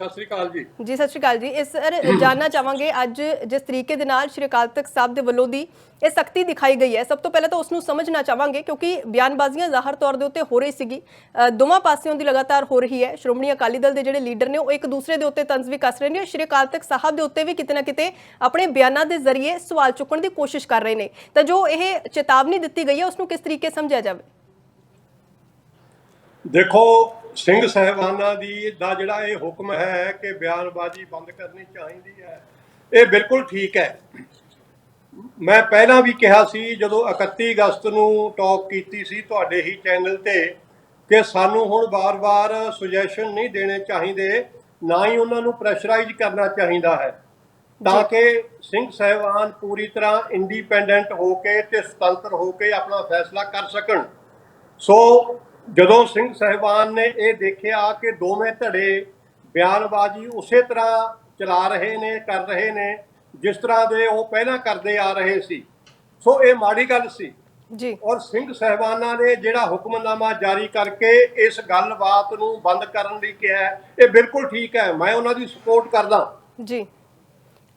ਸਤਿ ਸ੍ਰੀ ਅਕਾਲ ਜੀ। ਜੀ ਸਤਿ ਸ਼੍ਰੀ ਅਕਾਲ ਜੀ। ਇਸ ਸਰ ਜਾਨਣਾ ਚਾਹਾਂਗੇ ਅੱਜ ਜਿਸ ਤਰੀਕੇ ਦੇ ਨਾਲ ਸ਼੍ਰੀ ਅਕਾਲ ਤਖਤ ਸਾਹਿਬ ਦੇ ਵੱਲੋਂ ਦੀ ਇਹ ਸਖਤੀ ਦਿਖਾਈ ਗਈ ਹੈ ਸਭ ਤੋਂ ਪਹਿਲਾਂ ਤਾਂ ਉਸ ਨੂੰ ਸਮਝਣਾ ਚਾਹਾਂਗੇ ਕਿਉਂਕਿ ਬਿਆਨਬਾਜ਼ੀਆਂ ਜ਼ਾਹਰ ਤੌਰ ਦੇ ਉੱਤੇ ਹੋ ਰਹੀ ਸੀਗੀ। ਦੋਵਾਂ ਪਾਸਿਓਂ ਦੀ ਲਗਾਤਾਰ ਹੋ ਰਹੀ ਹੈ। ਸ਼੍ਰੋਮਣੀ ਅਕਾਲੀ ਦਲ ਦੇ ਜਿਹੜੇ ਲੀਡਰ ਨੇ ਉਹ ਇੱਕ ਦੂਸਰੇ ਦੇ ਉੱਤੇ ਤੰਜ਼ ਵੀ ਕੱਸ ਰਹੇ ਨੇ। ਸ਼੍ਰੀ ਅਕਾਲ ਤਖਤ ਸਾਹਿਬ ਦੇ ਉੱਤੇ ਵੀ ਕਿਤੇ ਨਾ ਕਿਤੇ ਆਪਣੇ ਬਿਆਨਾਂ ਦੇ ਜ਼ਰੀਏ ਸਵਾਲ ਚੁੱਕਣ ਦੀ ਕੋਸ਼ਿਸ਼ ਕਰ ਰਹੇ ਨੇ। ਤਾਂ ਜੋ ਇਹ ਚੇਤਾਵਨੀ ਦਿੱਤੀ ਗਈ ਹੈ ਉਸ ਨੂੰ ਕਿਸ ਤਰੀਕੇ ਸਮਝਿਆ ਜਾਵੇ? ਦੇਖੋ ਸਿੰਘ ਸਹਿਬਾਨਾਂ ਦੀ ਦਾ ਜਿਹੜਾ ਇਹ ਹੁਕਮ ਹੈ ਕਿ ਬਿਆਨਬਾਜ਼ੀ ਬੰਦ ਕਰਨੀ ਚਾਹੀਦੀ ਹੈ ਇਹ ਬਿਲਕੁਲ ਠੀਕ ਹੈ। ਮੈਂ ਪਹਿਲਾਂ ਵੀ ਕਿਹਾ ਸੀ ਜਦੋਂ 31 ਅਗਸਤ ਨੂੰ ਟਾਕ ਕੀਤੀ ਸੀ ਤੁਹਾਡੇ ਹੀ ਚੈਨਲ ਤੇ ਕਿ ਸਾਨੂੰ ਹੁਣ ਬਾਰ-ਬਾਰ ਸੁਜੈਸ਼ਨ ਨਹੀਂ ਦੇਣੇ ਚਾਹੀਦੇ ਨਾ ਹੀ ਉਹਨਾਂ ਨੂੰ ਪ੍ਰੈਸ਼ਰਾਈਜ਼ ਕਰਨਾ ਚਾਹੀਦਾ ਹੈ। ਤਾਂ ਕਿ ਸਿੰਘ ਸਹਿਬਾਨ ਪੂਰੀ ਤਰ੍ਹਾਂ ਇੰਡੀਪੈਂਡੈਂਟ ਹੋ ਕੇ ਤੇ ਸੁਤੰਤਰ ਹੋ ਕੇ ਆਪਣਾ ਫੈਸਲਾ ਕਰ ਸਕਣ। ਸੋ ਜਦੋਂ ਸਿੰਘ ਸਹਿਬਾਨ ਨੇ ਇਹ ਦੇਖਿਆ ਕਿ ਦੋਵੇਂ ਧੜੇ ਬਿਆਨਬਾਜ਼ੀ ਉਸੇ ਤਰ੍ਹਾਂ ਚਲਾ ਰਹੇ ਨੇ ਕਰ ਰਹੇ ਨੇ ਜਿਸ ਤਰ੍ਹਾਂ ਦੇ ਉਹ ਪਹਿਲਾਂ ਕਰਦੇ ਆ ਰਹੇ ਸੀ। ਸੋ ਇਹ ਮਾੜੀ ਗੱਲ ਸੀ। ਜੀ। ਔਰ ਸਿੰਘ ਸਹਿਬਾਨਾਂ ਨੇ ਜਿਹੜਾ ਹੁਕਮਨਾਮਾ ਜਾਰੀ ਕਰਕੇ ਇਸ ਗੱਲਬਾਤ ਨੂੰ ਬੰਦ ਕਰਨ ਲਈ ਕਿਹਾ ਇਹ ਬਿਲਕੁਲ ਠੀਕ ਹੈ ਮੈਂ ਉਹਨਾਂ ਦੀ ਸਪੋਰਟ ਕਰਦਾ। ਜੀ।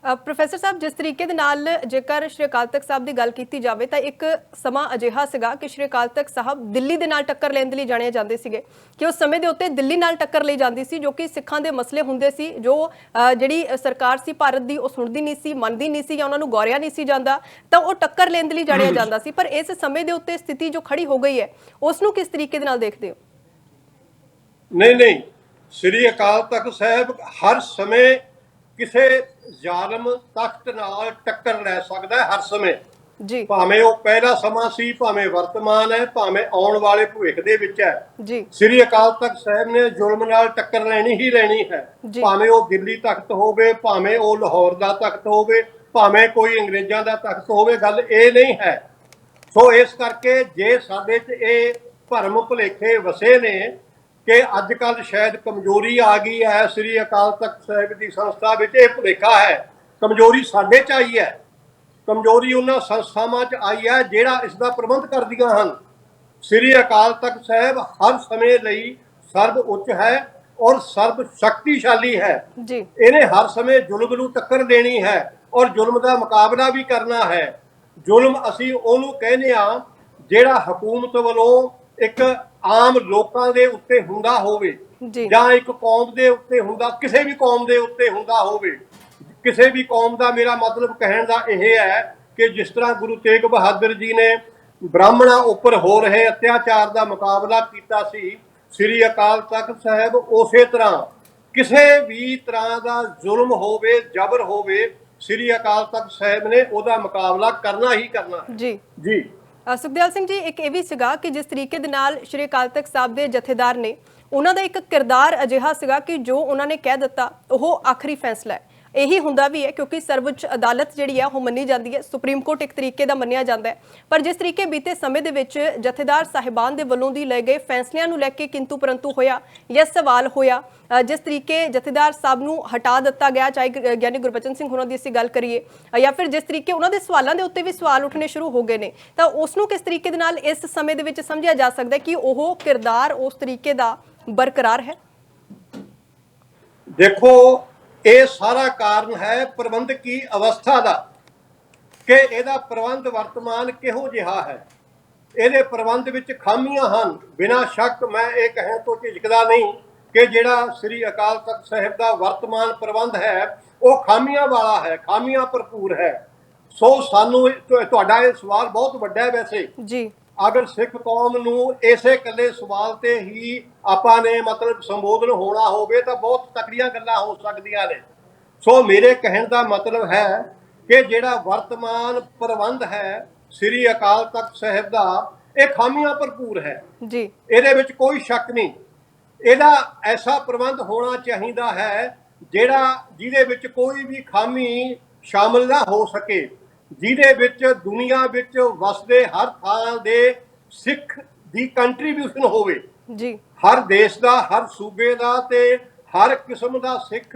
ਪ੍ਰੋਫੈਸਰ ਸਾਹਿਬ ਜਿਸ ਤਰੀਕੇ ਦੇ ਨਾਲ ਜੇਕਰ ਸ਼੍ਰੀ ਅਕਾਲ ਤਖਤ ਸਾਹਿਬ ਦੀ ਗੱਲ ਕੀਤੀ ਜਾਵੇ ਤਾਂ ਇੱਕ ਸਮਾਂ ਅਜਿਹਾ ਸੀਗਾ ਕਿ ਸ਼੍ਰੀ ਅਕਾਲ ਤਖਤ ਸਾਹਿਬ ਦਿੱਲੀ ਦੇ ਨਾਲ ਟੱਕਰ ਲੈਣ ਦੇ ਲਈ ਜਾਣੇ ਜਾਂਦੇ ਸੀਗੇ ਕਿ ਉਸ ਸਮੇਂ ਦੇ ਉੱਤੇ ਦਿੱਲੀ ਨਾਲ ਟੱਕਰ ਲਈ ਜਾਂਦੀ ਸੀ ਜੋ ਕਿ ਸਿੱਖਾਂ ਦੇ ਮਸਲੇ ਹੁੰਦੇ ਸੀ ਜੋ ਜਿਹੜੀ ਸਰਕਾਰ ਸੀ ਭਾਰਤ ਦੀ ਉਹ ਸੁਣਦੀ ਨਹੀਂ ਸੀ ਮੰਨਦੀ ਨਹੀਂ ਸੀ ਜਾਂ ਉਹਨਾਂ ਨੂੰ ਗੌਰਿਆ ਨਹੀਂ ਸੀ ਜਾਂਦਾ ਤਾਂ ਉਹ ਟੱਕਰ ਲੈਣ ਦੇ ਲਈ ਜਾਣਿਆ ਜਾਂਦਾ ਸੀ। ਪਰ ਇਸ ਸਮੇਂ ਦੇ ਉੱਤੇ ਸਥਿਤੀ ਜੋ ਖੜੀ ਹੋ ਗਈ ਹੈ ਉਸ ਨੂੰ ਕਿਸ ਤਰੀਕੇ ਦੇ ਨਾਲ ਦੇਖਦੇ ਹੋ? ਨਹੀਂ ਨਹੀਂ। ਸ੍ਰੀ ਅਕਾਲ ਤਖਤ ਸਾਹਿਬ ਹਰ ਸਮੇਂ ਕਿਸੇ ਜ਼ਾਲਮ ਤਖਤ ਨਾਲ ਟੱਕਰ ਲੈ ਸਕਦਾ ਹੈ ਹਰ ਸਮੇਂ। ਜੀ। ਭਾਵੇਂ ਉਹ ਪਹਿਲਾ ਸਮਾਂ ਸੀ ਭਾਵੇਂ ਵਰਤਮਾਨ ਹੈ ਭਾਵੇਂ ਆਉਣ ਵਾਲੇ ਭਵਿੱਖ ਦੇ ਵਿੱਚ ਹੈ। ਜੀ। ਸ੍ਰੀ ਅਕਾਲ ਤਖਤ ਸਾਹਿਬ ਨੇ ਜ਼ੁਲਮ ਨਾਲ ਟੱਕਰ ਲੈਣੀ ਹੀ ਲੈਣੀ ਹੈ। ਭਾਵੇਂ ਉਹ ਦਿੱਲੀ ਤਖਤ ਹੋਵੇ ਭਾਵੇਂ ਉਹ ਲਾਹੌਰ ਦਾ ਤਖਤ ਹੋਵੇ ਭਾਵੇਂ ਕੋਈ ਅੰਗਰੇਜ਼ਾਂ ਦਾ ਤਖਤ ਹੋਵੇ ਗੱਲ ਇਹ ਨਹੀਂ ਹੈ। ਸੋ ਇਸ ਕਰਕੇ ਜੇ ਸਾਡੇ 'ਚ ਇਹ ਭਰਮ ਭੁਲੇਖੇ ਵਸੇ ਨੇ ਕਿ ਅੱਜ ਕੱਲ ਸ਼ਾਇਦ ਕਮਜ਼ੋਰੀ ਆ ਗਈ ਹੈ। ਸ੍ਰੀ ਅਕਾਲ ਤਖਤ ਸਾਹਿਬ ਦੀ ਸੰਸਥਾ ਵਿੱਚ ਇਹ ਭੁਲੇਖਾ ਹੈ। ਕਮਜ਼ੋਰੀ ਸਾਡੇ 'ਚ ਆਈ ਹੈ। ਕਮਜ਼ੋਰੀ ਉਹਨਾਂ ਸੰਸਥਾਵਾਂ 'ਚ ਆਈ ਹੈ ਜਿਹੜਾ ਇਸ ਦਾ ਪ੍ਰਬੰਧ ਕਰਦੀਆਂ ਹਨ। ਸ੍ਰੀ ਅਕਾਲ ਤਖਤ ਸਾਹਿਬ ਹਰ ਸਮੇਂ ਲਈ ਸਰਬ ਉੱਚ ਹੈ ਔਰ ਸਰਬ ਸ਼ਕਤੀਸ਼ਾਲੀ ਹੈ। ਜੀ। ਇਹਨੇ ਹਰ ਸਮੇਂ ਜ਼ੁਲਮ ਨੂੰ ਟੱਕਰ ਦੇਣੀ ਹੈ ਔਰ ਜ਼ੁਲਮ ਦਾ ਮੁਕਾਬਲਾ ਵੀ ਕਰਨਾ ਹੈ। ਜ਼ੁਲਮ ਅਸੀਂ ਉਹਨੂੰ ਕਹਿੰਦੇ ਆ ਜਿਹੜਾ ਹਕੂਮਤ ਵੱਲੋਂ ਇੱਕ ਆਮ ਲੋਕਾਂ ਦੇ ਉੱਤੇ ਹੁੰਦਾ ਹੋਵੇ ਜੀ। ਜਾਂ ਇੱਕ ਕੌਮ ਦੇ ਉੱਤੇ ਹੁੰਦਾ ਕਿਸੇ ਵੀ ਕੌਮ ਦੇ ਉੱਤੇ ਹੁੰਦਾ ਹੋਵੇ। ਕਿਸੇ ਵੀ ਕੌਮ ਦਾ ਮੇਰਾ ਮਤਲਬ ਕਹਿਣ ਦਾ ਇਹ ਹੈ ਕਿ ਜਿਸ ਤਰ੍ਹਾਂ ਗੁਰੂ ਤੇਗ ਬਹਾਦਰ ਜੀ ਨੇ ਬ੍ਰਾਹਮਣਾਂ ਉੱਪਰ ਹੋ ਰਹੇ ਅਤਿਆਚਾਰ ਦਾ ਮੁਕਾਬਲਾ ਕੀਤਾ ਸੀ ਸ੍ਰੀ ਅਕਾਲ ਤਖਤ ਸਾਹਿਬ ਉਸੇ ਤਰ੍ਹਾਂ ਕਿਸੇ ਵੀ ਤਰ੍ਹਾਂ ਦਾ ਜ਼ੁਲਮ ਹੋਵੇ ਜ਼ਬਰ ਹੋਵੇ ਸ੍ਰੀ ਅਕਾਲ ਤਖਤ ਸਾਹਿਬ ਨੇ ਉਹਦਾ ਮੁਕਾਬਲਾ ਕਰਨਾ ਹੀ ਕਰਨਾ ਹੈ। ਜੀ। ਜੀ। ਸੁਖਦੇਵ ਸਿੰਘ ਜੀ, ਇੱਕ ਇਹ ਵੀ ਸੀਗਾ ਕਿ ਜਿਸ ਤਰੀਕੇ ਦੇ ਨਾਲ ਸ਼੍ਰੀ ਅਕਾਲ ਤਖਤ ਸਾਹਿਬ ਦੇ ਜਥੇਦਾਰ ਨੇ, ਉਹਨਾਂ ਦਾ ਇੱਕ ਕਿਰਦਾਰ ਅਜਿਹਾ ਸੀਗਾ ਕਿ ਜੋ ਉਹਨਾਂ ਨੇ ਕਹਿ ਦਿੱਤਾ, ਉਹ ਆਖਰੀ ਫੈਸਲਾ ਹੈ। ਇਹੀ ਹੁੰਦਾ ਵੀ ਹੈ ਕਿਉਂਕਿ ਸਰਵਉੱਚ ਅਦਾਲਤ ਜਿਹੜੀ ਹੈ ਉਹ ਮੰਨੀ ਜਾਂਦੀ ਹੈ। ਸੁਪਰੀਮ ਕੋਰਟ ਇੱਕ ਤਰੀਕੇ ਦਾ ਮੰਨਿਆ ਜਾਂਦਾ ਹੈ। ਪਰ ਜਿਸ ਤਰੀਕੇ ਬੀਤੇ ਸਮੇਂ ਦੇ ਵਿੱਚ ਜਥੇਦਾਰ ਸਾਹਿਬਾਨ ਦੇ ਵੱਲੋਂ ਦੀ ਲਏ ਗਏ ਫੈਸਲਿਆਂ ਨੂੰ ਲੈ ਕੇ ਕਿੰਤੂ ਪਰੰਤੂ ਹੋਇਆ ਜਾਂ ਸਵਾਲ ਹੋਇਆ ਜਿਸ ਤਰੀਕੇ ਜਥੇਦਾਰ ਸਾਹਿਬ ਨੂੰ ਹਟਾ ਦਿੱਤਾ ਗਿਆ, ਚਾਹੇ ਗਿਆਨੀ ਗੁਰਬਚਨ ਸਿੰਘ ਹੋਰਾਂ ਦੀ ਅਸੀਂ ਗੱਲ ਕਰੀਏ ਜਾਂ ਫਿਰ ਜਿਸ ਤਰੀਕੇ ਉਹਨਾਂ ਦੇ ਸਵਾਲਾਂ ਦੇ ਉੱਤੇ ਵੀ ਸਵਾਲ ਉੱਠਣੇ ਸ਼ੁਰੂ ਹੋ ਗਏ ਨੇ, ਤਾਂ ਉਸ ਨੂੰ ਕਿਸ ਤਰੀਕੇ ਦੇ ਨਾਲ ਇਸ ਸਮੇਂ ਦੇ ਵਿੱਚ ਸਮਝਿਆ ਜਾ ਸਕਦਾ ਕਿ ਉਹ ਕਿਰਦਾਰ ਉਸ ਤਰੀਕੇ ਦਾ ਬਰਕਰਾਰ ਹੈ? ਦੇਖੋ ਇਹ ਸਾਰਾ ਕਾਰਨ ਹੈ ਪ੍ਰਬੰਧਕੀ ਅਵਸਥਾ ਦਾ? ਕਿ ਇਹਦਾ ਪ੍ਰਬੰਧ ਵਰਤਮਾਨ ਕਿਹੋ ਜਿਹਾ ਹੈ? ਇਹਦੇ ਪ੍ਰਬੰਧ ਵਿੱਚ ਖਾਮੀਆਂ ਹਨ। ਬਿਨਾਂ ਸ਼ੱਕ ਮੈਂ ਇਹ ਕਹਿਣ ਤੋਂ ਝਿਜਕਦਾ ਨਹੀਂ ਕਿ ਜਿਹੜਾ ਸ੍ਰੀ ਅਕਾਲ ਤਖਤ ਸਾਹਿਬ ਦਾ ਵਰਤਮਾਨ ਪ੍ਰਬੰਧ ਹੈ, ਉਹ ਖਾਮੀਆਂ ਵਾਲਾ ਹੈ, ਖਾਮੀਆਂ ਭਰਪੂਰ ਹੈ। ਸੋ ਸਾਨੂੰ ਤੁਹਾਡਾ ਇਹ ਸਵਾਲ ਬਹੁਤ ਵੱਡਾ ਹੈ ਵੈਸੇ। ਜੀ। ਅਗਰ ਸਿੱਖ ਕੌਮ ਨੂੰ ਇਸੇ ਇਕੱਲੇ ਸਵਾਲ ਤੇ ਹੀ ਆਪਾਂ ਨੇ ਮਤਲਬ ਸੰਬੋਧਨ ਹੋਣਾ ਹੋਵੇ ਤਾਂ ਬਹੁਤ ਤਕੜੀਆਂ ਗੱਲਾਂ ਹੋ ਸਕਦੀਆਂ ਨੇ। ਸੋ ਮੇਰੇ ਕਹਿਣ ਦਾ ਮਤਲਬ ਹੈ ਕਿ ਜਿਹੜਾ ਵਰਤਮਾਨ ਪ੍ਰਬੰਧ ਹੈ ਸ੍ਰੀ ਅਕਾਲ ਤਖਤ ਸਾਹਿਬ ਦਾ ਇਹ ਖਾਮੀਆਂ ਭਰਪੂਰ ਹੈ। ਜੀ। ਇਹਦੇ ਵਿੱਚ ਕੋਈ ਸ਼ੱਕ ਨਹੀਂ। ਇਹਦਾ ਐਸਾ ਪ੍ਰਬੰਧ ਹੋਣਾ ਚਾਹੀਦਾ ਹੈ ਜਿਹੜਾ ਜਿਹਦੇ ਵਿੱਚ ਕੋਈ ਵੀ ਖਾਮੀ ਸ਼ਾਮਲ ਨਾ ਹੋ ਸਕੇ। ਜਿਹਦੇ ਵਿੱਚ ਦੁਨੀਆ ਵਿੱਚ ਵਸਦੇ ਹਰ ਥਾਂ ਦੇ ਸਿੱਖ ਦੀ ਕੰਟਰੀਬਿਊਸ਼ਨ ਹੋਵੇ। ਜੀ। ਹਰ ਦੇਸ਼ ਦਾ ਹਰ ਸੂਬੇ ਦਾ ਤੇ ਹਰ ਕਿਸਮ ਦਾ ਸਿੱਖ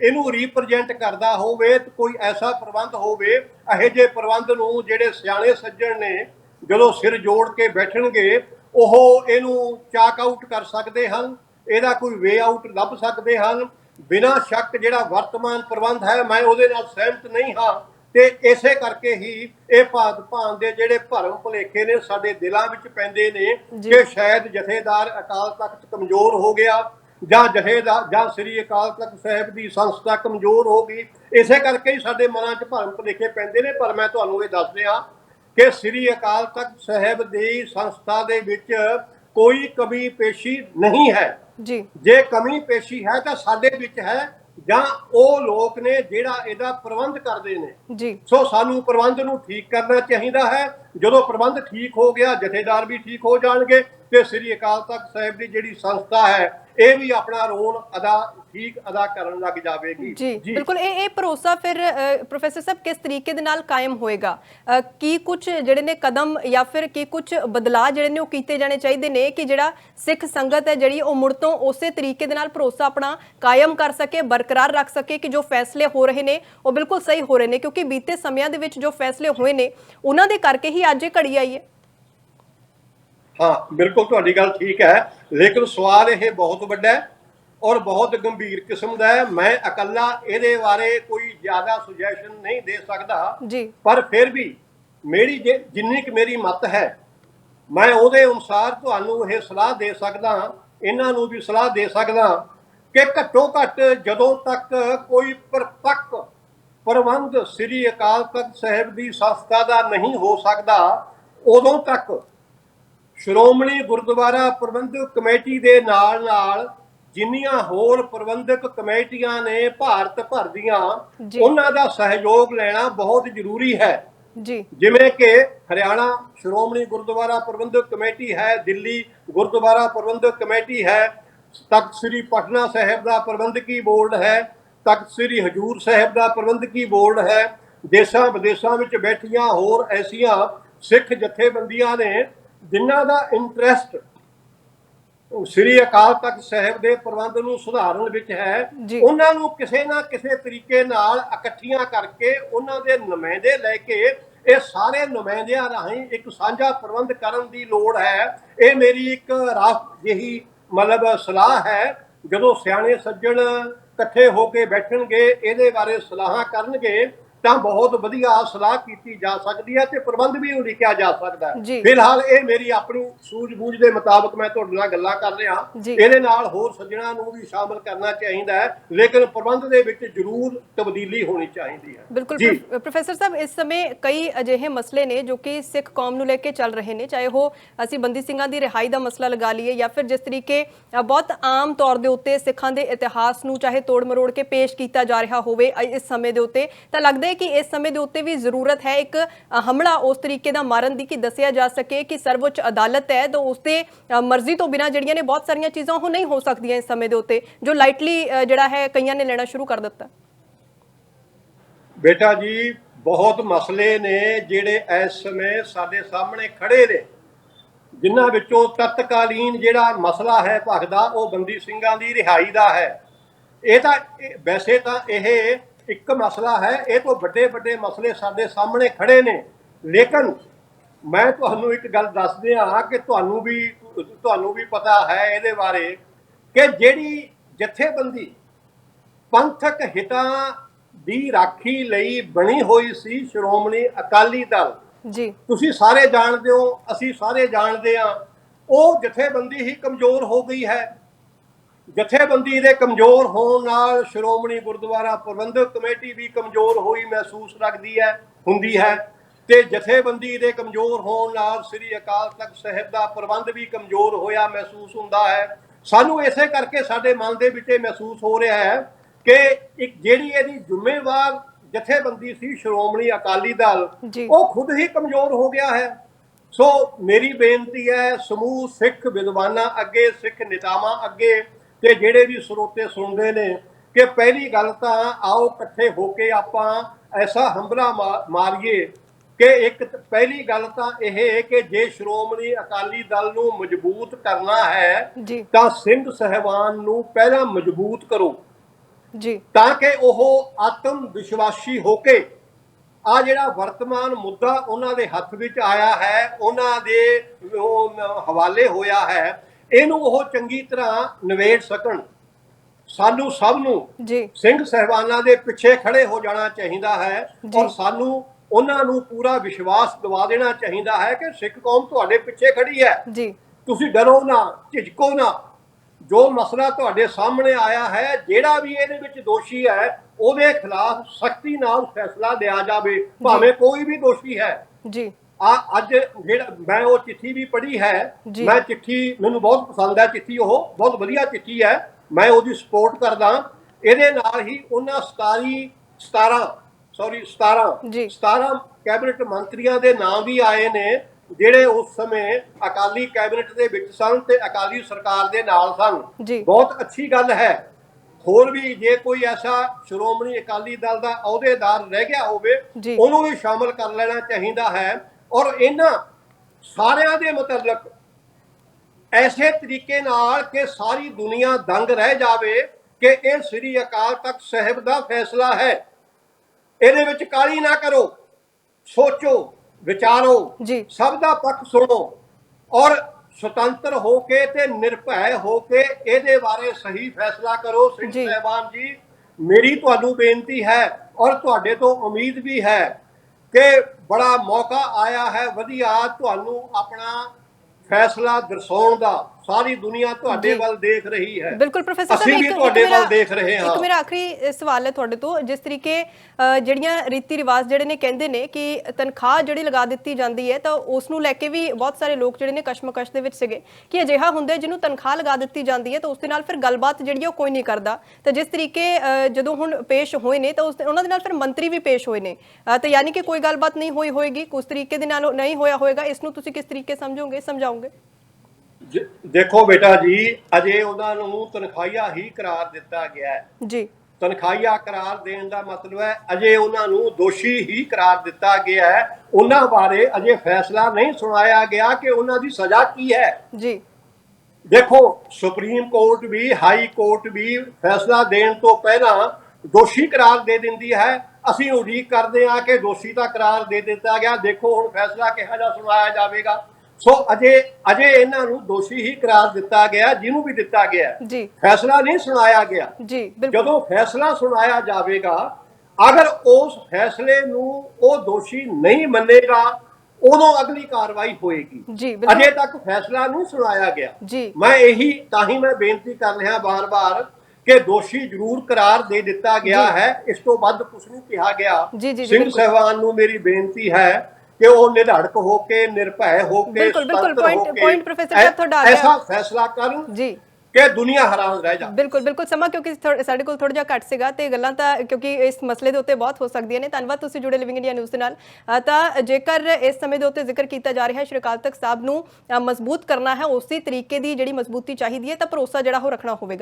ਇਹਨੂੰ ਰਿਪਰੈਜ਼ੈਂਟ ਕਰਦਾ ਹੋਵੇ ਤੇ ਕੋਈ ਐਸਾ ਪ੍ਰਬੰਧ ਹੋਵੇ ਇਹੋ ਜਿਹੇ ਪ੍ਰਬੰਧ ਨੂੰ ਜਿਹੜੇ ਸਿਆਣੇ ਸੱਜਣ ਨੇ ਜਦੋਂ ਸਿਰ ਜੋੜ ਕੇ ਬੈਠਣਗੇ ਉਹ ਇਹਨੂੰ ਚਾਕ ਆਊਟ ਕਰ ਸਕਦੇ ਹਨ ਇਹਦਾ ਕੋਈ ਵੇ ਆਊਟ ਲੱਭ ਸਕਦੇ ਹਨ। ਬਿਨਾਂ ਸ਼ੱਕ ਜਿਹੜਾ ਵਰਤਮਾਨ ਪ੍ਰਬੰਧ ਹੈ ਮੈਂ ਉਹਦੇ ਨਾਲ ਸਹਿਮਤ ਨਹੀਂ ਹਾਂ। ਤੇ ਇਸੇ ਕਰਕੇ ਹੀ ਇਹ ਭਾਗ ਭਾਂ ਦੇ ਜਿਹੜੇ ਭਰਮ ਭੁਲੇਖੇ ਨੇ ਸਾਡੇ ਦਿਲਾਂ ਵਿੱਚ ਪੈਂਦੇ ਨੇ। ਕਿ ਸ਼ਾਇਦ ਜਥੇਦਾਰ ਅਕਾਲ ਤਖਤ ਕਮਜ਼ੋਰ ਹੋ ਗਿਆ ਜਾਂ ਜਥੇਦਾਰ ਜਾਂ ਸ੍ਰੀ ਅਕਾਲ ਤਖਤ ਸਾਹਿਬ ਦੀ ਸੰਸਥਾ ਕਮਜ਼ੋਰ ਹੋ ਗਈ। ਇਸੇ ਕਰਕੇ ਹੀ ਸਾਡੇ ਮਨਾਂ 'ਚ ਭਰਮ ਭੁਲੇਖੇ ਪੈਂਦੇ ਨੇ। ਪਰ ਮੈਂ ਤੁਹਾਨੂੰ ਇਹ ਦੱਸ ਦਿਆਂ ਕਿ ਸ੍ਰੀ ਅਕਾਲ ਤਖਤ ਸਾਹਿਬ ਦੀ ਸੰਸਥਾ ਦੇ ਵਿੱਚ ਕੋਈ ਕਮੀ ਪੇਸ਼ੀ ਨਹੀਂ ਹੈ। ਜੀ। ਜੇ ਕਮੀ ਪੇਸ਼ੀ ਹੈ ਤਾਂ ਸਾਡੇ ਵਿੱਚ ਹੈ। ਜਾਂ ਉਹ ਲੋਕ ਨੇ ਜਿਹੜਾ ਇਹਦਾ ਪ੍ਰਬੰਧ ਕਰਦੇ ਨੇ। ਜੀ। ਸੋ ਸਾਨੂੰ ਪ੍ਰਬੰਧ ਨੂੰ ਠੀਕ ਕਰਨਾ ਚਾਹੀਦਾ ਹੈ। ਜਦੋਂ ਪ੍ਰਬੰਧ ਠੀਕ ਹੋ ਗਿਆ ਜਥੇਦਾਰ ਵੀ ਠੀਕ ਹੋ ਜਾਣਗੇ ਤੇ ਸ੍ਰੀ ਅਕਾਲ ਤਖਤ ਸਾਹਿਬ ਦੀ ਜਿਹੜੀ ਸੰਸਥਾ ਹੈ ਇਹ ਵੀ ਆਪਣਾ ਰੋਲ ਅਦਾ ਠੀਕ ਅਦਾ ਕਰਨ ਲੱਗ ਜਾਵੇਗੀ। ਜੀ ਬਿਲਕੁਲ ਇਹ ਇਹ ਭਰੋਸਾ ਫਿਰ ਪ੍ਰੋਫੈਸਰ ਸਾਹਿਬ ਕਿਸ ਤਰੀਕੇ ਦੇ ਨਾਲ ਕਾਇਮ ਹੋਏਗਾ? ਕੀ ਕੁਝ ਜਿਹੜੇ ਨੇ ਕਦਮ ਜਾਂ ਫਿਰ ਕੀ ਕੁਝ ਬਦਲਾਅ ਜਿਹੜੇ ਨੇ ਉਹ ਕੀਤੇ ਜਾਣੇ ਚਾਹੀਦੇ ਨੇ ਕਿ ਜਿਹੜਾ ਸਿੱਖ ਸੰਗਤ ਹੈ ਜਿਹੜੀ ਉਹ ਮੁੜ ਤੋਂ ਉਸੇ ਤਰੀਕੇ ਦੇ ਨਾਲ ਭਰੋਸਾ ਆਪਣਾ ਕਾਇਮ ਕਰ ਸਕੇ ਬਰਕਰਾਰ ਰੱਖ ਸਕੇ ਕਿ ਜੋ ਫੈਸਲੇ ਹੋ ਰਹੇ ਨੇ ਉਹ ਬਿਲਕੁਲ ਸਹੀ ਹੋ ਰਹੇ ਨੇ ਕਿਉਂਕਿ ਬੀਤੇ ਸਮਿਆਂ ਦੇ ਵਿੱਚ ਜੋ ਫੈਸਲੇ ਹੋਏ ਨੇ ਉਹਨਾਂ ਦੇ ਕਰਕੇ ਹੀ ਅੱਜ ਇਹ ਘੜੀ ਆਈ ਹੈ। ਹਾਂ ਬਿਲਕੁਲ ਤੁਹਾਡੀ ਗੱਲ ਠੀਕ ਹੈ ਲੇਕਿਨ ਸਵਾਲ ਇਹ ਬਹੁਤ ਵੱਡਾ ਹੈ ਔਰ ਬਹੁਤ ਗੰਭੀਰ ਕਿਸਮ ਦਾ ਹੈ। ਮੈਂ ਇਕੱਲਾ ਇਹਦੇ ਬਾਰੇ ਕੋਈ ਜ਼ਿਆਦਾ ਸੁਜੈਸ਼ਨ ਨਹੀਂ ਦੇ ਸਕਦਾ। ਜੀ। ਪਰ ਫਿਰ ਵੀ ਮੇਰੀ ਜਿੰਨੀ ਕਿ ਮੇਰੀ ਮਤ ਹੈ ਮੈਂ ਉਹਦੇ ਅਨੁਸਾਰ ਤੁਹਾਨੂੰ ਇਹ ਸਲਾਹ ਦੇ ਸਕਦਾ ਇਹਨਾਂ ਨੂੰ ਵੀ ਸਲਾਹ ਦੇ ਸਕਦਾ ਕਿ ਘੱਟੋ ਘੱਟ ਜਦੋਂ ਤੱਕ ਕੋਈ ਪਰਪੱਕ ਪ੍ਰਬੰਧ ਸ੍ਰੀ ਅਕਾਲ ਤਖਤ ਸਾਹਿਬ ਦੀ ਸੰਸਥਾ ਦਾ ਨਹੀਂ ਹੋ ਸਕਦਾ ਉਦੋਂ ਤੱਕ ਸ਼੍ਰੋਮਣੀ ਗੁਰਦੁਆਰਾ ਪ੍ਰਬੰਧਕ ਕਮੇਟੀ ਦੇ ਨਾਲ ਨਾਲ ਜਿੰਨੀਆਂ ਹੋਰ ਪ੍ਰਬੰਧਕ ਕਮੇਟੀਆਂ ਨੇ ਭਾਰਤ ਭਰ ਦੀਆਂ। ਉਹਨਾਂ ਦਾ ਸਹਿਯੋਗ ਲੈਣਾ ਬਹੁਤ ਜ਼ਰੂਰੀ ਹੈ ਜੀ ਜਿਵੇਂ ਕਿ ਹਰਿਆਣਾ ਸ਼੍ਰੋਮਣੀ ਗੁਰਦੁਆਰਾ ਪ੍ਰਬੰਧਕ ਕਮੇਟੀ ਹੈ ਦਿੱਲੀ ਗੁਰਦੁਆਰਾ ਪ੍ਰਬੰਧਕ ਕਮੇਟੀ ਹੈ ਤਖਤ ਸ੍ਰੀ ਪਟਨਾ ਸਾਹਿਬ ਦਾ ਪ੍ਰਬੰਧਕੀ ਬੋਰਡ ਹੈ ਤਖਤ ਸ੍ਰੀ ਹਜੂਰ ਸਾਹਿਬ ਦਾ ਪ੍ਰਬੰਧਕੀ ਬੋਰਡ ਹੈ ਦੇਸ਼ਾਂ ਵਿਦੇਸ਼ਾਂ ਵਿੱਚ ਬੈਠੀਆਂ ਹੋਰ ਐਸੀਆਂ ਸਿੱਖ ਜਥੇਬੰਦੀਆਂ ਨੇ ਜਿਨ੍ਹਾਂ ਦਾ ਇੰਟਰਸਟ ਸ੍ਰੀ ਅਕਾਲ ਤਖਤ ਸਾਹਿਬ ਦੇ ਪ੍ਰਬੰਧ ਨੂੰ ਸੁਧਾਰਨ ਵਿੱਚ ਹੈ। ਉਹਨਾਂ ਨੂੰ ਕਿਸੇ ਨਾ ਕਿਸੇ ਤਰੀਕੇ ਨਾਲ ਇਕੱਠੀਆਂ ਕਰਕੇ ਉਹਨਾਂ ਦੇ ਨੁਮਾਇੰਦੇ ਲੈ ਕੇ ਇਹ ਸਾਰੇ ਨੁਮਾਇੰਦਿਆਂ ਰਾਹੀਂ ਇੱਕ ਸਾਂਝਾ ਪ੍ਰਬੰਧ ਕਰਨ ਦੀ ਲੋੜ ਹੈ ਇਹ ਮੇਰੀ ਇੱਕ ਰਾਸ ਜਿਹੀ ਮਤਲਬ ਸਲਾਹ ਹੈ ਜਦੋਂ ਸਿਆਣੇ ਸੱਜਣ ਇਕੱਠੇ ਹੋ ਕੇ ਬੈਠਣਗੇ ਇਹਦੇ ਬਾਰੇ ਸਲਾਹਾਂ ਕਰਨਗੇ ਤਾਂ ਬਹੁਤ ਵਧੀਆ ਸਲਾਹ ਕੀਤੀ ਜਾ ਸਕਦੀ ਹੈ ਤੇ ਪ੍ਰਬੰਧ ਵੀ ਉਲੀਕਿਆ ਜਾ ਸਕਦਾ ਹੈ। ਫਿਲਹਾਲ ਇਹ ਮੇਰੀ ਆਪਣੀ ਸੂਝ-ਬੂਝ ਦੇ ਮੁਤਾਬਕ ਮੈਂ ਤੁਹਾਡੇ ਨਾਲ ਗੱਲਾਂ ਕਰ ਰਿਹਾ। ਇਹਦੇ ਨਾਲ ਹੋਰ ਸੱਜਣਾ ਨੂੰ ਵੀ ਸ਼ਾਮਲ ਕਰਨਾ ਚਾਹੀਦਾ ਹੈ ਲੇਕਿਨ ਪ੍ਰਬੰਧ ਦੇ ਵਿੱਚ ਜ਼ਰੂਰ ਤਬਦੀਲੀ ਹੋਣੀ ਚਾਹੀਦੀ ਹੈ ਬਿਲਕੁਲ ਪ੍ਰੋਫੈਸਰ ਸਾਹਿਬ ਇਸ ਸਮੇਂ ਕਈ ਅਜਿਹੇ ਮਸਲੇ ਨੇ ਜੋ ਕਿ ਸਿੱਖ ਕੌਮ ਨੂੰ ਲੈ ਕੇ ਚੱਲ ਰਹੇ ਨੇ ਚਾਹੇ ਉਹ ਅਸੀਂ ਬੰਦੀ ਸਿੰਘਾਂ ਦੀ ਰਿਹਾਈ ਦਾ ਮਸਲਾ ਲਗਾ ਲਈਏ ਜਾਂ ਫਿਰ ਜਿਸ ਤਰੀਕੇ ਬਹੁਤ ਆਮ ਤੌਰ ਦੇ ਉੱਤੇ ਸਿੱਖਾਂ ਦੇ ਇਤਿਹਾਸ ਨੂੰ ਚਾਹੇ ਤੋੜ ਮਰੋੜ ਕੇ ਪੇਸ਼ ਕੀਤਾ ਜਾ ਰਿਹਾ ਹੋਵੇ ਇਸ ਸਮੇਂ ਦੇ ਉੱਤੇ ਤਾਂ ਲੱਗਦਾ ਹੈ ਕਿ ਇਸ ਸਮੇਂ ਦੇ ਉੱਤੇ ਵੀ ਜ਼ਰੂਰਤ ਹੈ ਇੱਕ ਹਮਲਾ ਉਸ ਤਰੀਕੇ ਦਾ ਮਾਰਨ ਦੀ ਕਿ ਦੱਸਿਆ ਜਾ ਸਕੇ ਕਿ ਸਰਵਉੱਚ ਅਦਾਲਤ ਹੈ ਤਾਂ ਉਸ ਤੇ ਮਰਜ਼ੀ ਤੋਂ ਬਿਨਾਂ ਜਿਹੜੀਆਂ ਨੇ ਬਹੁਤ ਸਾਰੀਆਂ ਚੀਜ਼ਾਂ ਉਹ ਨਹੀਂ ਹੋ ਸਕਦੀਆਂ ਇਸ ਸਮੇਂ ਦੇ ਉੱਤੇ, ਜੋ ਲਾਈਟਲੀ ਜਿਹੜਾ ਹੈ ਕਈਆਂ ਨੇ ਲੈਣਾ ਸ਼ੁਰੂ ਕਰ ਦਿੱਤਾ। ਬੇਟਾ ਜੀ, ਬਹੁਤ ਮਸਲੇ ਨੇ ਜਿਹੜੇ ਇਸ ਸਮੇਂ ਸਾਡੇ ਸਾਹਮਣੇ ਖੜੇ ਨੇ। ਜਿਨ੍ਹਾਂ ਵਿੱਚੋਂ ਤਤਕਾਲੀਨ ਜਿਹੜਾ ਮਸਲਾ ਹੈ ਭਖਦਾ ਉਹ ਬੰਦੀ ਸਿੰਘਾਂ ਦੀ ਰਿਹਾਈ ਦਾ ਹੈ। ਇਹ ਤਾਂ ਵੈਸੇ ਤਾਂ ਇਹ ਇੱਕ ਮਸਲਾ ਹੈ ਇਹ ਤੋਂ ਵੱਡੇ ਵੱਡੇ ਮਸਲੇ ਸਾਡੇ ਸਾਹਮਣੇ ਖੜੇ ਨੇ। ਲੇਕਿਨ ਮੈਂ ਤੁਹਾਨੂੰ ਇੱਕ ਗੱਲ ਦੱਸ ਦਿਆਂ ਕਿ ਤੁਹਾਨੂੰ ਵੀ ਤੁਹਾਨੂੰ ਵੀ ਪਤਾ ਹੈ ਇਹਦੇ ਬਾਰੇ ਕਿ ਜਿਹੜੀ ਜਥੇਬੰਦੀ ਪੰਥਕ ਹਿੱਤਾਂ ਦੀ ਰਾਖੀ ਲਈ ਬਣੀ ਹੋਈ ਸੀ ਸ਼੍ਰੋਮਣੀ ਅਕਾਲੀ ਦਲ। ਜੀ। ਤੁਸੀਂ ਸਾਰੇ ਜਾਣਦੇ ਹੋ ਅਸੀਂ ਸਾਰੇ ਜਾਣਦੇ ਹਾਂ ਉਹ ਜਥੇਬੰਦੀ ਹੀ ਕਮਜ਼ੋਰ ਹੋ ਗਈ ਹੈ। ਜਥੇਬੰਦੀ ਦੇ ਕਮਜ਼ੋਰ ਹੋਣ ਨਾਲ ਸ਼੍ਰੋਮਣੀ ਗੁਰਦੁਆਰਾ ਪ੍ਰਬੰਧਕ ਕਮੇਟੀ ਵੀ ਕਮਜ਼ੋਰ ਹੋਈ ਮਹਿਸੂਸ ਰੱਖਦੀ ਹੈ ਹੁੰਦੀ ਹੈ ਤੇ ਜਥੇਬੰਦੀ ਦੇ ਕਮਜ਼ੋਰ ਹੋਣ ਨਾਲ ਸ੍ਰੀ ਅਕਾਲ ਤਖਤ ਸਾਹਿਬ ਦਾ ਪ੍ਰਬੰਧ ਵੀ ਕਮਜ਼ੋਰ ਹੋਇਆ ਮਹਿਸੂਸ ਹੁੰਦਾ ਹੈ ਸਾਨੂੰ ਇਸੇ ਕਰਕੇ ਸਾਡੇ ਮਨ ਦੇ ਵਿੱਚ ਇਹ ਮਹਿਸੂਸ ਹੋ ਰਿਹਾ ਹੈ ਕਿ ਇੱਕ ਜਿਹੜੀ ਇਹਦੀ ਜ਼ਿੰਮੇਵਾਰ ਜਥੇਬੰਦੀ ਸੀ ਸ਼੍ਰੋਮਣੀ ਅਕਾਲੀ ਦਲ। ਉਹ ਖੁਦ ਹੀ ਕਮਜ਼ੋਰ ਹੋ ਗਿਆ ਹੈ ਸੋ ਮੇਰੀ ਬੇਨਤੀ ਹੈ ਸਮੂਹ ਸਿੱਖ ਵਿਦਵਾਨਾਂ ਅੱਗੇ ਸਿੱਖ ਨੇਤਾਵਾਂ ਅੱਗੇ ਤੇ ਜਿਹੜੇ ਵੀ ਸਰੋਤੇ ਸੁਣਦੇ ਨੇ ਕਿ ਪਹਿਲੀ ਗੱਲ ਤਾਂ ਆਓ ਇਕੱਠੇ ਹੋ ਕੇ ਆਪਾਂ ਐਸਾ ਹੰਬਲਾ ਮਾਰੀਏ ਕਿ ਇੱਕ ਪਹਿਲੀ ਗੱਲ ਤਾਂ ਇਹ ਹੈ ਕਿ ਜੇ ਸ਼੍ਰੋਮਣੀ ਅਕਾਲੀ ਦਲ ਨੂੰ ਮਜ਼ਬੂਤ ਕਰਨਾ ਹੈ ਤਾਂ ਸਿੰਘ ਸਹਿਬਾਨ ਨੂੰ ਪਹਿਲਾਂ ਮਜ਼ਬੂਤ ਕਰੋ। ਜੀ। ਤਾਂ ਕਿ ਉਹ ਆਤਮ ਵਿਸ਼ਵਾਸੀ ਹੋ ਕੇ ਆ ਜਿਹੜਾ ਵਰਤਮਾਨ ਮੁੱਦਾ ਉਹਨਾਂ ਦੇ ਹੱਥ ਵਿੱਚ ਆਇਆ ਹੈ ਉਹਨਾਂ ਦੇ ਹਵਾਲੇ ਹੋਇਆ ਹੈ ਇਹਨੂੰ ਉਹ ਚੰਗੀ ਤਰ੍ਹਾਂ ਨਿਵੇੜ ਸਕਣ। ਸਾਨੂੰ ਸਭ ਨੂੰ ਜੀ। ਸਿੰਘ ਸਹਿਬਾਨਾਂ ਦੇ ਪਿੱਛੇ ਖੜੇ ਹੋ ਜਾਣਾ ਚਾਹੀਦਾ ਹੈ। ਔਰ ਸਾਨੂੰ ਉਹਨਾਂ ਨੂੰ ਪੂਰਾ ਵਿਸ਼ਵਾਸ ਦਿਵਾ ਦੇਣਾ ਚਾਹੀਦਾ ਹੈ ਕਿ ਸਿੱਖ ਕੌਮ ਤੁਹਾਡੇ ਪਿੱਛੇ ਖੜੀ ਹੈ। ਜੀ। ਤੁਸੀਂ ਡਰੋ ਨਾ ਝਿਜਕੋ ਨਾ। ਜੋ ਮਸਲਾ ਤੁਹਾਡੇ ਸਾਹਮਣੇ ਆਇਆ ਹੈ ਜਿਹੜਾ ਵੀ ਇਹਦੇ ਵਿੱਚ ਦੋਸ਼ੀ ਹੈ ਉਹਦੇ ਖਿਲਾਫ ਸਖਤੀ ਨਾਲ ਫੈਸਲਾ ਲਿਆ ਜਾਵੇ। ਭਾਵੇਂ ਕੋਈ ਵੀ ਦੋਸ਼ੀ ਹੈ। ਜੀ। ਆ ਅੱਜ ਜਿਹੜਾ ਮੈਂ ਉਹ ਚਿੱਠੀ ਵੀ ਪੜ੍ਹੀ ਹੈ। ਮੈਂ ਚਿੱਠੀ ਮੈਨੂੰ ਬਹੁਤ ਪਸੰਦ ਹੈ ਚਿੱਠੀ ਉਹ ਬਹੁਤ ਵਧੀਆ ਚਿੱਠੀ ਹੈ ਮੈਂ ਉਹਦੀ ਸਪੋਰਟ ਕਰਦਾ ਇਹਦੇ ਨਾਲ ਹੀ ਉਹਨਾਂ 27 17 ਸੌਰੀ 17 ਜੀ। 17 ਕੈਬਨਿਟ ਮੰਤਰੀਆਂ ਦੇ ਨਾਮ ਵੀ ਆਏ ਨੇ ਜਿਹੜੇ ਉਸ ਸਮੇਂ ਅਕਾਲੀ ਕੈਬਨਿਟ ਦੇ ਵਿੱਚ ਸਨ ਤੇ ਅਕਾਲੀ ਸਰਕਾਰ ਦੇ ਨਾਲ ਸਨ। ਬਹੁਤ ਅੱਛੀ ਗੱਲ ਹੈ ਹੋਰ ਵੀ ਜੇ ਕੋਈ ਐਸਾ ਸ਼੍ਰੋਮਣੀ ਅਕਾਲੀ ਦਲ ਦਾ ਅਹੁਦੇਦਾਰ ਰਹਿ ਗਿਆ ਹੋਵੇ। ਉਹਨੂੰ ਵੀ ਸ਼ਾਮਲ ਕਰ ਲੈਣਾ ਚਾਹੀਦਾ ਹੈ ਔਰ ਇਹਨਾਂ ਸਾਰਿਆਂ ਦੇ ਮੁਤਲਕ ਐਸੇ ਤਰੀਕੇ ਨਾਲ ਕਿ ਸਾਰੀ ਦੁਨੀਆ ਦੰਗ ਰਹਿ ਜਾਵੇ ਕਿ ਇਹ ਸ੍ਰੀ ਅਕਾਲ ਤਖਤ ਸਾਹਿਬ ਦਾ ਫੈਸਲਾ ਹੈ ਇਹਦੇ ਵਿੱਚ ਕਾਲੀ ਨਾ ਕਰੋ ਸੋਚੋ ਵਿਚਾਰੋ ਜੀ। ਸਭ ਦਾ ਪੱਖ ਸੁਣੋ ਔਰ ਸੁਤੰਤਰ ਹੋ ਕੇ ਤੇ ਨਿਰਭੈ ਹੋ ਕੇ ਇਹਦੇ ਬਾਰੇ ਸਹੀ ਫੈਸਲਾ ਕਰੋ ਸਿੰਘ। ਸਾਹਿਬਾਨ ਜੀ ਮੇਰੀ ਤੁਹਾਨੂੰ ਬੇਨਤੀ ਹੈ ਔਰ ਤੁਹਾਡੇ ਤੋਂ ਉਮੀਦ ਵੀ ਹੈ ਕਿ ਬੜਾ ਮੌਕਾ ਆਇਆ ਹੈ ਵਧੀਆ ਤੁਹਾਨੂੰ ਆਪਣਾ ਫੈਸਲਾ ਦਰਸਾਉਣ ਦਾ। ਸਾਰੀ ਦੁਨੀਆ ਤੁਹਾਡੇ। ਵੱਲ ਦੇਖ ਰਹੀ ਹੈ। ਬਿਲਕੁਲ ਪ੍ਰੋਫੈਸਰ ਅਸੀਂ ਵੀ ਤੁਹਾਡੇ ਵੱਲ ਦੇਖ ਰਹੇ ਹਾਂ। ਇੱਕ ਮੇਰਾ ਆਖਰੀ ਸਵਾਲ ਹੈ ਤੁਹਾਡੇ ਤੋਂ। ਜਿਸ ਤਰੀਕੇ ਜਿਹੜੀਆਂ ਰੀਤੀ ਰਿਵਾਜ ਜਿਹੜੇ ਨੇ ਕਹਿੰਦੇ ਨੇ ਕਿ ਤਨਖਾਹ ਜਿਹੜੀ ਲਗਾ ਦਿੱਤੀ ਜਾਂਦੀ ਹੈ ਤਾਂ ਉਸ ਨੂੰ ਲੈ ਕੇ ਵੀ ਬਹੁਤ ਸਾਰੇ ਲੋਕ ਜਿਹੜੇ ਨੇ ਕਸ਼ਮਕਸ਼ ਦੇ ਵਿੱਚ ਸੀਗੇ ਕਿ ਅਜਿਹਾ ਹੁੰਦਾ ਜਿਹਨੂੰ ਤਨਖਾਹ ਲਗਾ ਦਿੱਤੀ ਜਾਂਦੀ ਹੈ ਤਾਂ ਉਸ ਦੇ ਨਾਲ ਫਿਰ ਗੱਲਬਾਤ ਜਿਹੜੀ ਉਹ ਕੋਈ ਨਹੀਂ ਕਰਦਾ। ਤਾਂ ਜਿਸ ਤਰੀਕੇ ਜਦੋਂ ਹੁਣ ਪੇਸ਼ ਹੋਏ ਨੇ ਤਾਂ ਉਸ ਦੇ- ਉਹਨਾਂ ਦੇ ਨਾਲ ਫਿਰ ਮੰਤਰੀ ਵੀ ਪੇਸ਼ ਹੋਏ ਨੇ। ਤਾਂ ਯਾਨੀ ਕਿ ਕੋਈ ਗੱਲਬਾਤ ਨਹੀਂ ਹੋਈ ਹੋਏਗੀ ਉਸ ਤਰੀਕੇ ਦੇ ਨਾਲ ਨਹੀਂ ਹੋਇਆ ਹੋਏਗਾ। ਇਸ ਨੂੰ ਤੁਸੀਂ ਕਿਸ ਤਰੀਕੇ ਸਮਝੋਗੇ ਸਮਝਾਓਗੇ? ਦੇਖੋ ਬੇਟਾ ਜੀ ਅਜੇ ਉਹਨਾਂ ਨੂੰ ਤਨਖਾਹੀਆ ਹੀ ਕਰਾਰ ਦਿੱਤਾ ਗਿਆ ਹੈ। ਜੀ। ਤਨਖਾਹੀਆ ਕਰਾਰ ਦੇਣ ਦਾ ਮਤਲਬ ਹੈ ਅਜੇ ਉਹਨਾਂ ਨੂੰ ਦੋਸ਼ੀ ਹੀ ਕਰਾਰ ਦਿੱਤਾ ਗਿਆ ਹੈ। ਉਹਨਾਂ ਬਾਰੇ ਅਜੇ ਫੈਸਲਾ ਨਹੀਂ ਸੁਣਾਇਆ ਗਿਆ ਕਿ ਉਹਨਾਂ ਦੀ ਸਜ਼ਾ ਕੀ ਹੈ। ਜੀ। ਦੇਖੋ ਸੁਪਰੀਮ ਕੋਰਟ ਵੀ ਹਾਈ ਕੋਰਟ ਵੀ ਫੈਸਲਾ ਦੇਣ ਤੋਂ ਪਹਿਲਾਂ ਦੋਸ਼ੀ ਕਰਾਰ ਦੇ ਦਿੰਦੀ ਹੈ। ਅਸੀਂ ਉਡੀਕ ਕਰਦੇ ਹਾਂ ਕਿ ਦੋਸ਼ੀ ਦਾ ਕਰਾਰ ਦੇ ਦਿੱਤਾ ਗਿਆ। ਦੇਖੋ ਹੁਣ ਫੈਸਲਾ ਕਿਹੋ ਜਿਹਾ ਸੁਣਾਇਆ ਜਾਵੇਗਾ। ਸੋ ਅਜੇ ਅਜੇ ਇਹਨਾਂ ਨੂੰ ਦੋਸ਼ੀ ਹੀ ਕਰਾਰ ਦਿੱਤਾ ਗਿਆ ਜਿਹਨੂੰ ਵੀ ਦਿੱਤਾ ਗਿਆ ਜੀ। ਫੈਸਲਾ ਨਹੀਂ ਸੁਣਾਇਆ ਗਿਆ। ਜੀ ਜਦੋਂ ਫੈਸਲਾ ਸੁਣਾਇਆ ਜਾਵੇਗਾ ਅਗਰ ਉਸ ਫੈਸਲੇ ਨੂੰ ਉਹ ਦੋਸ਼ੀ ਨਹੀਂ ਮੰਨੇਗਾ ਉਦੋਂ ਅਗਲੀ ਕਾਰਵਾਈ ਹੋਏਗੀ। ਜੀ ਅਜੇ ਤੱਕ ਫੈਸਲਾ ਨਹੀਂ ਸੁਣਾਇਆ ਗਿਆ। ਜੀ। ਮੈਂ ਇਹੀ ਤਾਂ ਹੀ ਮੈਂ ਬੇਨਤੀ ਕਰ ਰਿਹਾ ਬਾਰ-ਬਾਰ ਕਿ ਦੋਸ਼ੀ ਜ਼ਰੂਰ ਕਰਾਰ ਦੇ ਦਿੱਤਾ ਗਿਆ। ਹੈ। ਇਸ ਤੋਂ ਵੱਧ ਕੁਝ ਨਹੀਂ ਕਿਹਾ ਗਿਆ। ਸਿੰਘ। ਸਹਿਬਾਨ ਨੂੰ ਮੇਰੀ ਬੇਨਤੀ ਹੈ ਕਿ ਉਹ ਨਿਰੜਕ ਹੋ ਕੇ ਨਿਰਭੈ ਹੋ ਕੇ ਬਿਲਕੁਲ, ਬਿਲਕੁਲ, ਕੇ point professor ਸਾਹਿਬ ਤੁਹਾਡਾ ਆ ਗਿਆ। ਐਸਾ ਫੈਸਲਾ ਕਰਨ ਜੀ। ਕਿ ਦੁਨੀਆ ਹੈਰਾਨ ਰਹਿ ਜਾਵੇ। ਬਿਲਕੁਲ ਬਿਲਕੁਲ ਸਮਾਂ ਕਿਉਂਕਿ ਸਾਡੇ ਕੋਲ ਥੋੜਾ ਜਿਹਾ ਘੱਟ ਸੀਗਾ ਤੇ ਗੱਲਾਂ ਤਾਂ ਕਿਉਂਕਿ ਇਸ ਮਸਲੇ ਦੇ ਉੱਤੇ ਬਹੁਤ ਹੋ ਸਕਦੀਆਂ ਨੇ। ਧੰਨਵਾਦ ਤੁਸੀਂ ਜੁੜੇ ਲਿਵਿੰਗ ਇੰਡੀਆ ਨਿਊਜ਼ ਦੇ ਨਾਲ। ਤਾਂ ਜੇਕਰ ਇਸ ਸਮੇਂ ਦੇ ਉੱਤੇ ਜ਼ਿਕਰ ਕੀਤਾ ਜਾ ਰਿਹਾ ਹੈ ਸ਼੍ਰੀ ਅਕਾਲ ਤਖਤ ਸਾਹਿਬ ਨੂੰ ਮਜ਼ਬੂਤ ਕਰਨਾ ਹੈ ਉਸੇ ਤਰੀਕੇ ਦੀ ਜਿਹੜੀ ਮਜ਼ਬੂਤੀ ਚਾਹੀਦੀ ਹੈ ਤਾਂ ਭਰੋਸਾ ਜਿਹੜਾ ਉਹ ਰੱਖਣਾ ਹੋਵੇਗਾ।